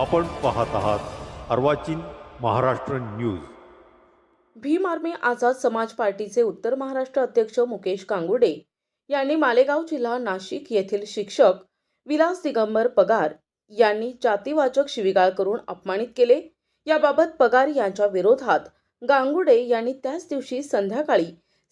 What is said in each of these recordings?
आपण पाहत आहात अर्वाचीन महाराष्ट्र न्यूज. भीम आर्मी आझाद समाज पार्टीचे उत्तर महाराष्ट्र अध्यक्ष मुकेश कांगुडे यांनी मालेगाव जिल्हा नाशिक येथील शिक्षक विलास दिगंबर पगार यांनी जातीवाचक शिविगाळ करून अपमानित केले. याबाबत पगार यांच्या विरोधात गांगुडे यांनी त्याच दिवशी संध्याकाळी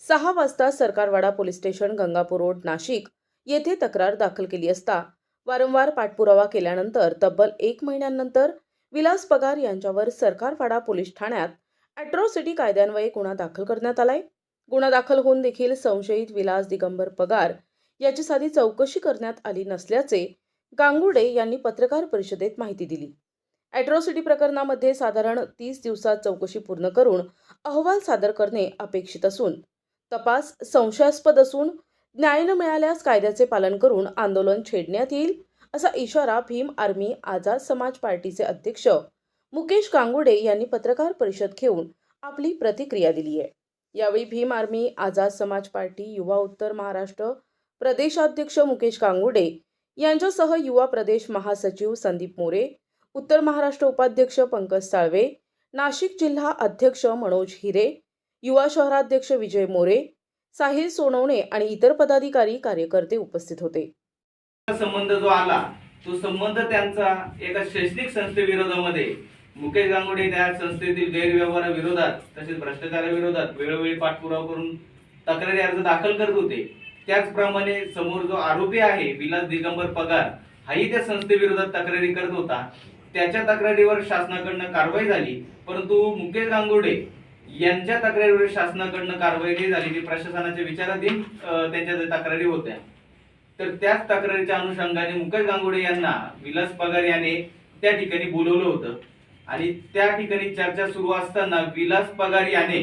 सहा वाजता Sarkarwada police station Gangapur road Nashik येथे तक्रार दाखल केली असता वारंवार पाठपुरावा केल्यानंतर तब्बल एक महिन्यानंतर विलास पगार यांच्यावर सरकारफाडा पोलीस ठाण्यात अॅट्रॉसिटी कायद्यान्वये गुन्हा दाखल करण्यात आलाय. गुन्हा दाखल होऊन देखील संशयित विलास दिगंबर पगार याची साधी चौकशी करण्यात आली नसल्याचे गांगुडे यांनी पत्रकार परिषदेत माहिती दिली. अॅट्रॉसिटी प्रकरणामध्ये साधारण तीस दिवसात चौकशी पूर्ण करून अहवाल सादर करणे अपेक्षित असून तपास संशयास्पद असून न्याय न मिळाल्यास कायद्याचे पालन करून आंदोलन छेडण्यात येईल असा इशारा भीम आर्मी आझाद समाज पार्टीचे अध्यक्ष मुकेश कांगुडे यांनी पत्रकार परिषद घेऊन आपली प्रतिक्रिया दिली आहे. यावेळी भीम आर्मी आझाद समाज पार्टी युवा उत्तर महाराष्ट्र प्रदेशाध्यक्ष मुकेश कांगुडे यांच्यासह युवा प्रदेश महासचिव संदीप मोरे उत्तर महाराष्ट्र उपाध्यक्ष पंकज साळवे नाशिक जिल्हा अध्यक्ष मनोज हिरे युवा शहराध्यक्ष विजय मोरे साहिल सोनवणे आणि इतर पदाधिकारी कार्यकर्ते उपस्थित होते. संबंध जो आला तो संबंध त्यांचा एका शैक्षणिक संस्थेविरोधामध्ये मुकेश गांगुडे त्या संस्थेतील गैरव्यवहाराविरोधात तसेच भ्रष्टाचाराविरोधात वेळोवेळी पाठपुरावा करून तक्रारी अर्ज दाखल करत होते. त्याचप्रमाणे समोर जो आरोपी आहे विलास दिगंबर पगार हाही त्या संस्थेविरोधात तक्रारी करत होता. त्याच्या तक्रारीवर शासनाकडनं कारवाई झाली परंतु मुकेश गांगुडे यांच्या तक्रारीवर शासनाकडनं कारवाई नाही झाली जी प्रशासनाच्या विचाराधीन त्यांच्या तक्रारी होत्या. तर त्याच तक्रारीच्या अनुषंगाने मुकेश गांगुडे यांना विलास पगार याने त्या ठिकाणी बोलवलं होतं. आणि त्या ठिकाणी चर्चा सुरू असताना विलास पगार याने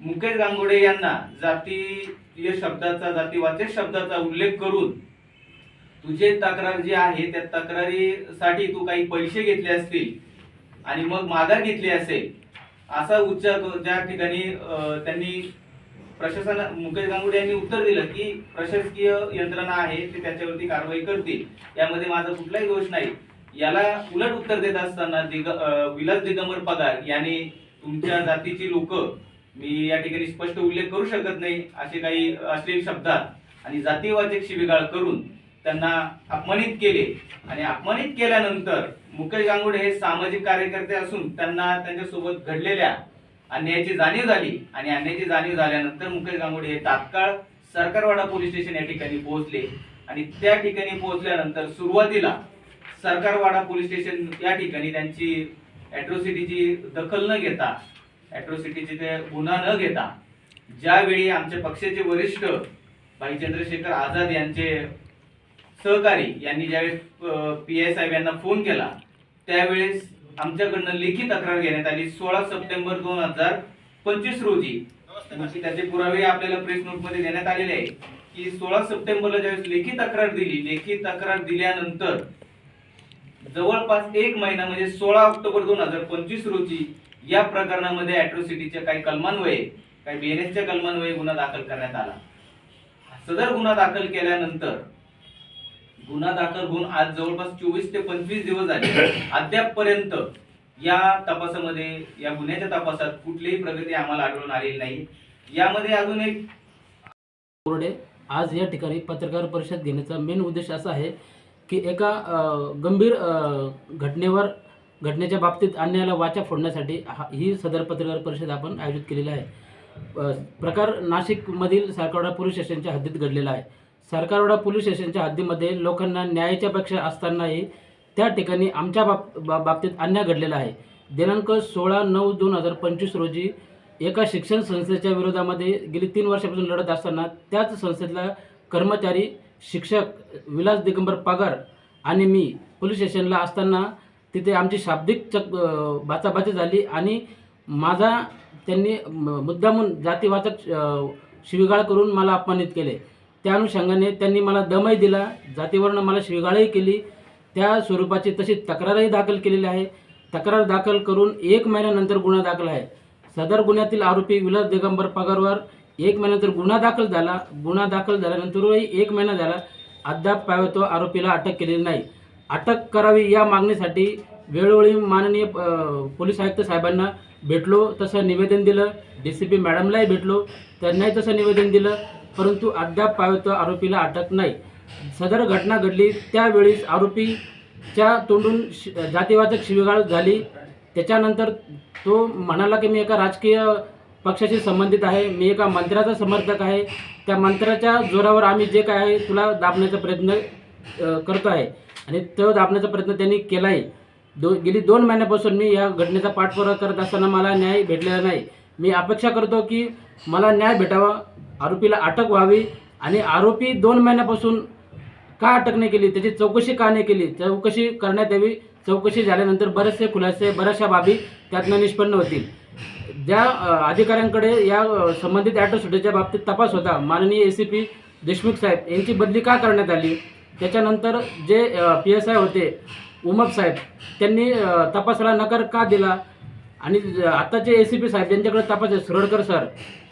मुकेश गांगुडे यांना जातीय शब्दाचा जातीवाचक शब्दाचा उल्लेख करून तुझे तक्रार जी आहे त्या तक्रारीसाठी तू काही पैसे घेतले असतील आणि मग माघार घेतली असेल असा उच्चार ज्या ठिकाणी त्यांनी प्रशासन मुकेश गांगुडे यांनी उत्तर दिलं की प्रशासकीय यंत्रणा आहे ते त्याच्यावरती कारवाई करतील. यामध्ये माझा कुठलाही दोष नाही. याला उलट उत्तर देत असताना दिग विलस विलास दिगंबर पगार याने तुमच्या जातीची लोक मी या ठिकाणी स्पष्ट उल्लेख करू शकत नाही असे काही अश्लील शब्दात आणि जातीवाचक शिवीगाळ करून त्यांना अपमानित केले. आणि अपमानित केल्यानंतर मुकेश गांगुडे हे सामाजिक कार्यकर्ते असून त्यांना त्यांच्यासोबत घडलेल्या अन्यायाची जाणीव झाली आणि अन्यायाची जाणीव झाल्यानंतर मुकेश गांगुडे हे तात्काळ सरकारवाडा पोलीस स्टेशन या ठिकाणी पोहोचले. आणि त्या ठिकाणी पोहोचल्यानंतर सुरुवातीला सरकारवाडा पोलीस स्टेशन या ठिकाणी त्यांची ॲट्रोसिटीची दखल न घेता अॅट्रॉसिटीचे ते गुन्हा न घेता ज्यावेळी आमच्या पक्षाचे वरिष्ठ भाई चंद्रशेखर आझाद यांचे सहकारी यांनी ज्यावेळेस पी एस साहेब यांना फोन केला त्यावेळेस आमच्याकडनं लेखी तक्रार घेण्यात आली. सोळा सप्टेंबर दोन हजार पंचवीस रोजी. म्हणजे त्याचे पुरावे आपल्याला प्रेस नोटमध्ये देण्यात आलेले आहे की सोळा सप्टेंबरला ज्यावेळेस लेखी तक्रार दिली लेखी तक्रार दिल्यानंतर जवळपास एक महिना म्हणजे सोळा ऑक्टोबर दोन हजार पंचवीस रोजी या प्रकरणामध्ये अॅट्रोसिटीच्या काही कलमान्वये काही बीएनएसच्या कलमान्वये गुन्हा दाखल करण्यात आला. सदर गुन्हा दाखल केल्यानंतर गुन्हा दाखल होऊन आज जवळपास चोवीस ते पंचवीस दिवस झाले. अद्यापपर्यंत या तपासामध्ये या गुन्ह्याच्या तपासात कुठलीही प्रगती आम्हाला आढळून आलेली नाही. यामध्ये अजून एक कोरडे आज या ठिकाणी पत्रकार परिषद घेण्याचा मेन उद्देश असा आहे की एका गंभीर घटनेवर घटनेच्या बाबतीत अन्यायाला वाचा फोडण्यासाठी हा ही सदर पत्रकार परिषद आपण आयोजित केलेली आहे. प्रकार नाशिकमधील सरकारवाडा पोलीस स्टेशनच्या हद्दीत घडलेला आहे. सरकारवाडा पोलीस स्टेशनच्या हद्दीमध्ये लोकांना न्यायाच्या अपेक्षा असतानाही त्या ठिकाणी आमच्या बाब बा- बाबतीत अन्याय घडलेला आहे. दिनांक सोळा नऊ दोन हजार पंचवीस रोजी एका शिक्षण संस्थेच्या विरोधामध्ये गेली तीन वर्षापासून लढत असताना त्याच संस्थेतला कर्मचारी शिक्षक विलास दिगंबर पगार आणि मी पोलीस स्टेशनला असताना तिथे आमची शाब्दिक चक बाचाबाची झाली आणि माझा त्यांनी मुद्दामून जातीवाचक शिविगाळ शिवीगाळ करून मला अपमानित केले. त्या अनुषंगाने त्यांनी मला दमही दिला जातीवरनं मला शिगाळही केली. त्या स्वरूपाची तशी तक्रारही दाखल केलेली आहे. तक्रार दाखल करून एक महिन्यानंतर गुन्हा दाखल आहे. सदर गुन्ह्यातील आरोपी विलास दिगंबर पगारवर एक महिन्यानंतर गुन्हा दाखल झाला. गुन्हा दाखल झाल्यानंतरही एक महिना झाला अद्याप पाय तो आरोपीला अटक केलेली नाही. अटक करावी या मागणीसाठी वेळोवेळी माननीय पोलीस आयुक्त साहेबांना भेटलो तसं निवेदन दिलं. डी सी पी मॅडमलाही भेटलो. त्यांनाही तसं निवेदन दिलं. परंतु अद्याप पावतो आरोपीला अटक नाही. सदर घटना घडली त्यावेळीस आरोपीच्या तोंडून शि जातीवाचक शिवीगाळ झाली. त्याच्यानंतर तो म्हणाला की मी एका राजकीय पक्षाशी संबंधित आहे. मी एका मंत्र्याचा समर्थक आहे. त्या मंत्र्याच्या जोरावर आम्ही जे काय आहे तुला दाबण्याचा प्रयत्न करतो आहे. आणि तो दाबण्याचा प्रयत्न त्यांनी केला आहे दो गेली दोन महिन्यापासून मी या घटनेचा पाठपुरावा करत असताना मला न्याय भेटलेला नाही. मी अपेक्षा करतो की मला न्याय भेटावा. आरोपीला अटक व्हावी आणि आरोपी दोन महिन्यापासून का अटक नाही केली त्याची चौकशी का नाही केली चौकशी करण्यात यावी चौकशी झाल्यानंतर बरेचसे खुलासे बऱ्याचशा बाबी त्यातनं निष्पन्न होतील. ज्या अधिकाऱ्यांकडे या संबंधित ॲटोसिटीच्या बाबतीत तपास होता माननीय ए सी पी देशमुख साहेब यांची बदली का करण्यात आली? त्याच्यानंतर जे पी एस आय होते उमप साहेब त्यांनी तपासाला नकार का दिला? आणि ज- आताचे ए सी पी साहेब यांच्याकडे तपास आहे सुरडकर सर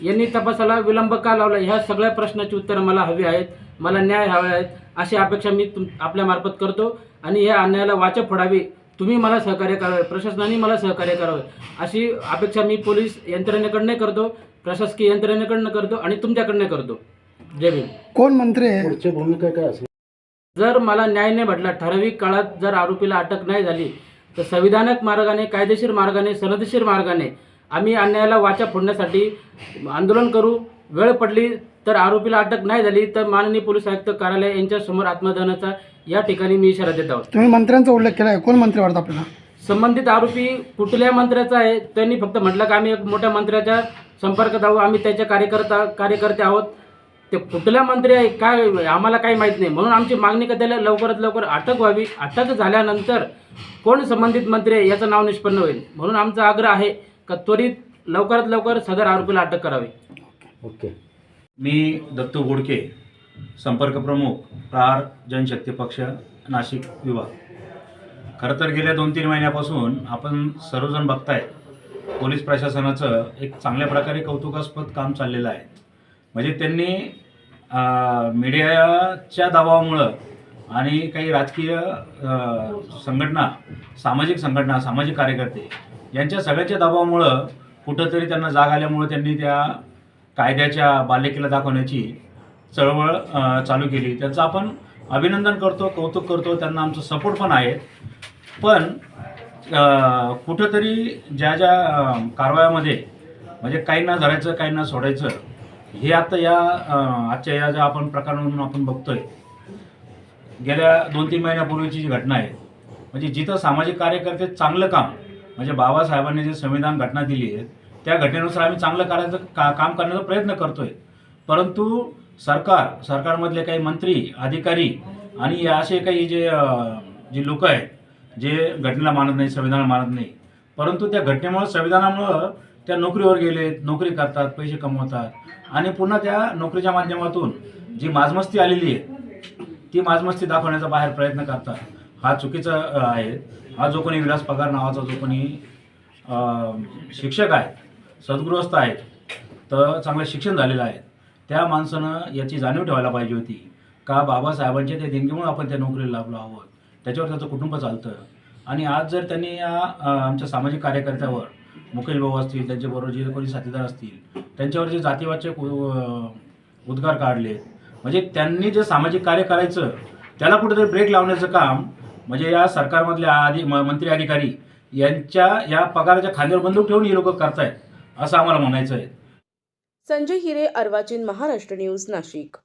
यांनी तपासाला विलंब का लावला? ह्या सगळ्या प्रश्नाची उत्तरं मला हवी आहेत मला न्याय हवे आहेत अशी अपेक्षा मी तुम आपल्यामार्फत करतो. आणि या अन्यायाला वाचा फोडावी. तुम्ही मला सहकार्य करावे प्रशासनाने मला सहकार्य करावे अशी अपेक्षा मी पोलीस यंत्रणेकडनं करतो प्रशासकीय यंत्रणेकडनं करतो आणि तुमच्याकडनं करतो. जय भीम. कोण मंत्री भूमिका काय असेल? जर मला न्याय नाही भेटला ठराविक काळात जर आरोपीला अटक नाही झाली तर संविधानिक मार्गाने कायदेशीर मार्गाने सनदशीर मार्गाने आम्ही अन्यायाला वाचा फोडण्यासाठी आंदोलन करू. वेळ पडली तर आरोपीला अटक नाही झाली तर माननीय पोलीस आयुक्त कार्यालय यांच्यासमोर आत्मदहनाचा या ठिकाणी मी इशारा देत आहोत. तुम्ही मंत्र्यांचा उल्लेख केला आहे कोण मंत्री वाटतं आपल्याला? संबंधित आरोपी कुठल्या मंत्र्याचा आहे? त्यांनी फक्त म्हटलं की आम्ही एक मोठ्या मंत्र्याच्या संपर्कात आहोत. आम्ही त्याचे कार्यकर्ता कार्यकर्ते आहोत. ते कुठल्या मंत्री आहे काय आम्हाला काही माहीत नाही. म्हणून आमची मागणी का त्याला लवकरात लवकर अटक व्हावी. अटक झाल्यानंतर कोण संबंधित मंत्री आहे याचं नाव निष्पन्न होईल. म्हणून आमचा आग्रह आहे का त्वरित लवकरात लवकर सदर आरोपीला अटक करावी. ओके. मी दत्तू गोडके संपर्क प्रमुख प्रहार जनशक्ती पक्ष नाशिक विभाग. खरं तर गेल्या दोन तीन महिन्यापासून आपण सर्वजण बघताय पोलीस प्रशासनाचं एक चांगल्या प्रकारे कौतुकास्पद काम चाललेलं आहे. म्हणजे त्यांनी मीडियाच्या दबावामुळं आणि काही राजकीय संघटना सामाजिक संघटना सामाजिक कार्यकर्ते यांच्या सगळ्याच्या दबावामुळं कुठंतरी त्यांना जाग आल्यामुळं त्यांनी त्या कायद्याच्या बालेकीला दाखवण्याची चळवळ चालू केली. त्यांचं आपण अभिनंदन करतो कौतुक करतो त्यांना आमचं सपोर्ट पण आहे. पण कुठंतरी ज्या ज्या कारवायामध्ये म्हणजे काहींना धरायचं काहींना सोडायचं हे आता या आजच्या या ज्या आपण प्रकरणावरून आपण बघतोय गेल्या दोन तीन महिन्यापूर्वीची जी घटना आहे म्हणजे जिथं सामाजिक कार्यकर्ते चांगलं काम म्हणजे बाबासाहेबांनी जे संविधान घटना दिली आहे त्या घटनेनुसार आम्ही चांगलं करायचं का काम करण्याचा प्रयत्न करतोय. परंतु सरकार सरकारमधले काही मंत्री अधिकारी आणि असे काही जे जे लोक आहेत जे घटनेला मानत नाही संविधानाला मानत नाही परंतु त्या घटनेमुळं संविधानामुळं त्या नोकरीवर गेले नोकरी करतात पैसे कमवतात. आणि पुन्हा त्या नोकरीच्या माध्यमातून जी माजमस्ती आलेली आहे ती माजमस्ती दाखवण्याचा बाहेर प्रयत्न करतात. हा चुकीचा आहे. हा जो कोणी विलास पगार नावाचा जो कोणी शिक्षक आहे सद्गृहस्थ आहेत तर चांगलं शिक्षण झालेलं आहे. त्या माणसानं याची जाणीव ठेवायला पाहिजे होती. का बाबासाहेबांच्या त्या देणगीमुळे आपण त्या नोकरीला लाभलो आहोत? त्याच्यावर त्याचं कुटुंब चालतं. आणि आज जर त्यांनी या आमच्या सामाजिक कार्यकर्त्यावर मुकेश भाऊ असतील त्यांच्याबरोबर जे कोणी साथीदार असतील त्यांच्यावर जे जातीवाचे उद्गार काढले म्हणजे त्यांनी जे सामाजिक कार्य करायचं त्याला कुठेतरी ब्रेक लावण्याचं काम म्हणजे या सरकारमधल्या आधी मंत्री अधिकारी यांच्या या पगाराच्या खांद्यावर बंदूक ठेवून हे लोक करतायत असं आम्हाला म्हणायचं आहे संजय हिरे अर्वाचीन महाराष्ट्र न्यूज नाशिक.